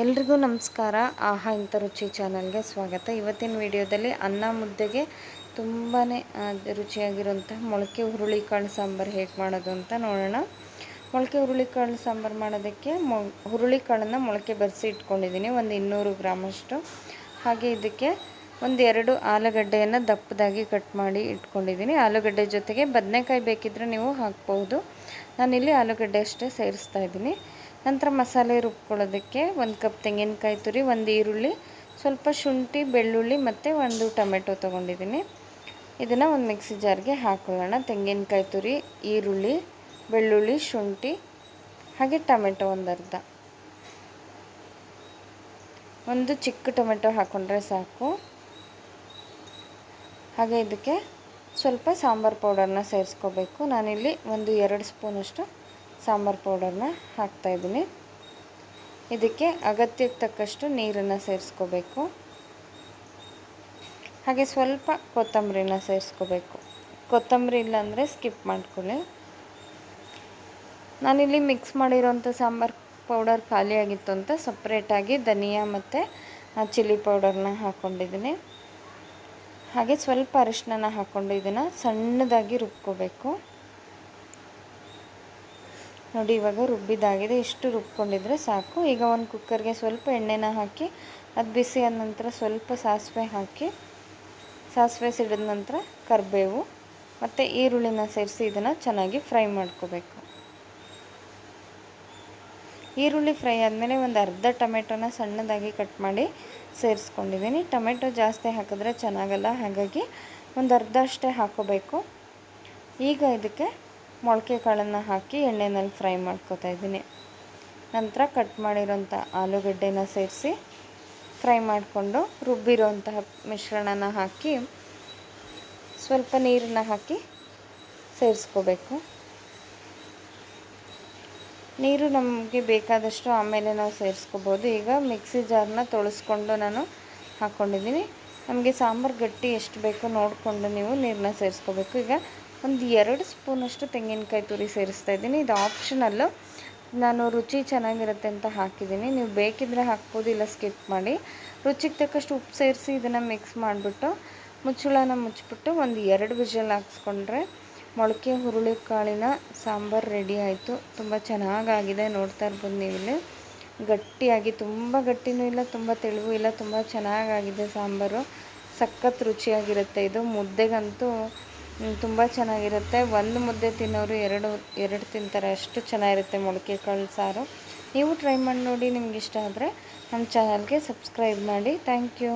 ಎಲ್ರಿಗೂ ನಮಸ್ಕಾರ. ಆಹಾ, ಇಂಥ ರುಚಿ ಚಾನಲ್ಗೆ ಸ್ವಾಗತ. ಇವತ್ತಿನ ವಿಡಿಯೋದಲ್ಲಿ ಅನ್ನ ಮುದ್ದೆಗೆ ತುಂಬಾ ರುಚಿಯಾಗಿರುವಂಥ ಮೊಳಕೆ ಹುರುಳಿಕಾಳು ಸಾಂಬಾರು ಹೇಗೆ ಮಾಡೋದು ಅಂತ ನೋಡೋಣ. ಮೊಳಕೆ ಹುರುಳಿಕಾಳು ಸಾಂಬಾರು ಮಾಡೋದಕ್ಕೆ ಮೊ ಹುರುಳಿಕಾಳನ್ನು ಮೊಳಕೆ ಬರೆಸಿ ಇಟ್ಕೊಂಡಿದ್ದೀನಿ. ಒಂದು ಇನ್ನೂರು ಗ್ರಾಮಷ್ಟು. ಹಾಗೆ ಇದಕ್ಕೆ ಒಂದು ಎರಡು ಆಲೂಗಡ್ಡೆಯನ್ನು ದಪ್ಪದಾಗಿ ಕಟ್ ಮಾಡಿ ಇಟ್ಕೊಂಡಿದ್ದೀನಿ. ಆಲೂಗಡ್ಡೆ ಜೊತೆಗೆ ಬದನೆಕಾಯಿ ಬೇಕಿದ್ದರೆ ನೀವು ಹಾಕ್ಬೋದು. ನಾನಿಲ್ಲಿ ಆಲೂಗಡ್ಡೆ ಅಷ್ಟೇ ಸೇರಿಸ್ತಾ ಇದ್ದೀನಿ. ನಂತರ ಮಸಾಲೆ ರುಬ್ಕೊಳ್ಳೋದಕ್ಕೆ ಒಂದು ಕಪ್ ತೆಂಗಿನಕಾಯಿ ತುರಿ, ಒಂದು ಈರುಳ್ಳಿ, ಸ್ವಲ್ಪ ಶುಂಠಿ, ಬೆಳ್ಳುಳ್ಳಿ ಮತ್ತು ಒಂದು ಟೊಮೆಟೊ ತೊಗೊಂಡಿದ್ದೀನಿ. ಇದನ್ನು ಒಂದು ಮಿಕ್ಸಿ ಜಾರ್ಗೆ ಹಾಕೊಳ್ಳೋಣ. ತೆಂಗಿನಕಾಯಿ ತುರಿ, ಈರುಳ್ಳಿ, ಬೆಳ್ಳುಳ್ಳಿ, ಶುಂಠಿ, ಹಾಗೆ ಟೊಮೆಟೊ ಒಂದು ಅರ್ಧ. ಒಂದು ಚಿಕ್ಕ ಟೊಮೆಟೊ ಹಾಕ್ಕೊಂಡ್ರೆ ಸಾಕು. ಹಾಗೆ ಇದಕ್ಕೆ ಸ್ವಲ್ಪ ಸಾಂಬಾರು ಪೌಡರ್ನ ಸೇರಿಸ್ಕೋಬೇಕು. ನಾನಿಲ್ಲಿ ಒಂದು ಎರಡು ಸ್ಪೂನಷ್ಟು ಸಾಂಬಾರು ಪೌಡರ್ನ ಹಾಕ್ತಾಯಿದ್ದೀನಿ ಇದಕ್ಕೆ ಅಗತ್ಯಕ್ಕೆ ತಕ್ಕಷ್ಟು ನೀರನ್ನು ಸೇರಿಸ್ಕೋಬೇಕು. ಹಾಗೆ ಸ್ವಲ್ಪ ಕೊತ್ತಂಬರಿನ ಸೇರಿಸ್ಕೋಬೇಕು. ಕೊತ್ತಂಬರಿ ಇಲ್ಲಾಂದರೆ ಸ್ಕಿಪ್ ಮಾಡ್ಕೊಳ್ಳಿ. ನಾನಿಲ್ಲಿ ಮಿಕ್ಸ್ ಮಾಡಿರೋಂಥ ಸಾಂಬಾರು ಪೌಡರ್ ಖಾಲಿಯಾಗಿತ್ತು ಅಂತ ಸಪ್ರೇಟಾಗಿ ಧನಿಯಾ ಮತ್ತು ಚಿಲ್ಲಿ ಪೌಡರ್ನ ಹಾಕ್ಕೊಂಡಿದ್ದೀನಿ. ಹಾಗೆ ಸ್ವಲ್ಪ ಅರಿಶಿನ ಹಾಕ್ಕೊಂಡು ಇದನ್ನು ಸಣ್ಣದಾಗಿ ರುಬ್ಕೋಬೇಕು. ನೋಡಿ, ಇವಾಗ ರುಬ್ಬಿದಾಗಿದೆ ಇಷ್ಟು ರುಬ್ಕೊಂಡಿದ್ರೆ ಸಾಕು. ಈಗ ಒಂದು ಕುಕ್ಕರ್ಗೆ ಸ್ವಲ್ಪ ಎಣ್ಣೆನ ಹಾಕಿ, ಅದು ಬಿಸಿ ಆದ ನಂತರ ಸ್ವಲ್ಪ ಸಾಸಿವೆ ಹಾಕಿ, ಸಾಸಿವೆ ಸಿಡಿದ ನಂತರ ಕರಿಬೇವು, ಮತ್ತು ಈರುಳ್ಳಿನ ಸೇರಿಸಿ ಇದನ್ನು ಚೆನ್ನಾಗಿ ಫ್ರೈ ಮಾಡ್ಕೋಬೇಕು. ಈರುಳ್ಳಿ ಫ್ರೈ ಆದಮೇಲೆ ಒಂದು ಅರ್ಧ ಟೊಮೆಟೊನ ಸಣ್ಣದಾಗಿ ಕಟ್ ಮಾಡಿ ಸೇರಿಸ್ಕೊಂಡಿದ್ದೀನಿ. ಟೊಮೆಟೊ ಜಾಸ್ತಿ ಹಾಕಿದ್ರೆ ಚೆನ್ನಾಗಲ್ಲ. ಹಾಗಾಗಿ ಒಂದು ಅರ್ಧ ಅಷ್ಟೇ ಹಾಕೋಬೇಕು. ಈಗ ಇದಕ್ಕೆ ಮೊಳಕೆ ಕಾಳನ್ನು ಹಾಕಿ ಎಣ್ಣೆನಲ್ಲಿ ಫ್ರೈ ಮಾಡ್ಕೋತಾ ಇದ್ದೀನಿ. ನಂತರ ಕಟ್ ಮಾಡಿರೋಂಥ ಆಲೂಗಡ್ಡೆನ ಸೇರಿಸಿ ಫ್ರೈ ಮಾಡಿಕೊಂಡು ರುಬ್ಬಿರೋಂತಹ ಮಿಶ್ರಣನ ಹಾಕಿ ಸ್ವಲ್ಪ ನೀರನ್ನ ಹಾಕಿ ಸೇರಿಸ್ಕೋಬೇಕು. ನೀರು ನಮಗೆ ಬೇಕಾದಷ್ಟು ಆಮೇಲೆ ನಾವು ಸೇರಿಸ್ಕೋಬೋದು. ಈಗ ಮಿಕ್ಸಿ ಜಾರನ್ನ ತೊಳಸ್ಕೊಂಡು ನಾನು ಹಾಕ್ಕೊಂಡಿದ್ದೀನಿ ನಮಗೆ ಸಾಂಬಾರು ಗಟ್ಟಿ ಎಷ್ಟು ಬೇಕೋ ನೋಡಿಕೊಂಡು ನೀವು ನೀರನ್ನ ಸೇರಿಸ್ಕೋಬೇಕು. ಈಗ ಒಂದು ಎರಡು ಸ್ಪೂನಷ್ಟು ತೆಂಗಿನಕಾಯಿ ತುರಿ ಸೇರಿಸ್ತಾ ಇದ್ದೀನಿ. ಇದು ಆಪ್ಷನಲ್ಲು. ನಾನು ರುಚಿ ಚೆನ್ನಾಗಿರುತ್ತೆ ಅಂತ ಹಾಕಿದ್ದೀನಿ. ನೀವು ಬೇಕಿದ್ದರೆ ಹಾಕ್ಬೋದು, ಇಲ್ಲ ಸ್ಕಿಪ್ ಮಾಡಿ. ರುಚಿಗೆ ತಕ್ಕಷ್ಟು ಉಪ್ಪು ಸೇರಿಸಿ ಇದನ್ನು ಮಿಕ್ಸ್ ಮಾಡಿಬಿಟ್ಟು, ಮುಚ್ಚಳನ ಮುಚ್ಚಿಬಿಟ್ಟು ಒಂದು ಎರಡು ವಿಜಲ್ ಹಾಕ್ಸ್ಕೊಂಡ್ರೆ ಮೊಳಕೆ ಹುರುಳಿಕಾಳಿನ ಸಾಂಬಾರು ರೆಡಿ ಆಯಿತು. ತುಂಬ ಚೆನ್ನಾಗಾಗಿದೆ. ನೋಡ್ತಾ ಇರ್ಬೋದು ನೀವಿಲ್ಲಿ. ಗಟ್ಟಿಯಾಗಿ, ತುಂಬ ಗಟ್ಟಿನೂ ಇಲ್ಲ, ತುಂಬ ತೆಳುವು ಇಲ್ಲ, ತುಂಬ ಚೆನ್ನಾಗಾಗಿದೆ ಸಾಂಬಾರು. ಸಖತ್ ರುಚಿಯಾಗಿರುತ್ತೆ ಇದು. ಮುದ್ದೆಗಂತೂ ತುಂಬ ಚೆನ್ನಾಗಿರುತ್ತೆ. ಒಂದು ಮುದ್ದೆ ತಿನ್ನೋರು ಎರಡು ಎರಡು ತಿಂತಾರೆ ಅಷ್ಟು ಚೆನ್ನಾಗಿರುತ್ತೆ ಮೊಳಕೆ ಕಾಳು ಸಾರು. ನೀವು ಟ್ರೈ ಮಾಡಿ ನೋಡಿ ನಿಮ್ಗೆ ಇಷ್ಟ ಆದರೆ ನಮ್ಮ ಚಾನಲ್ಗೆ ಸಬ್ಸ್ಕ್ರೈಬ್ ಮಾಡಿ. Thank you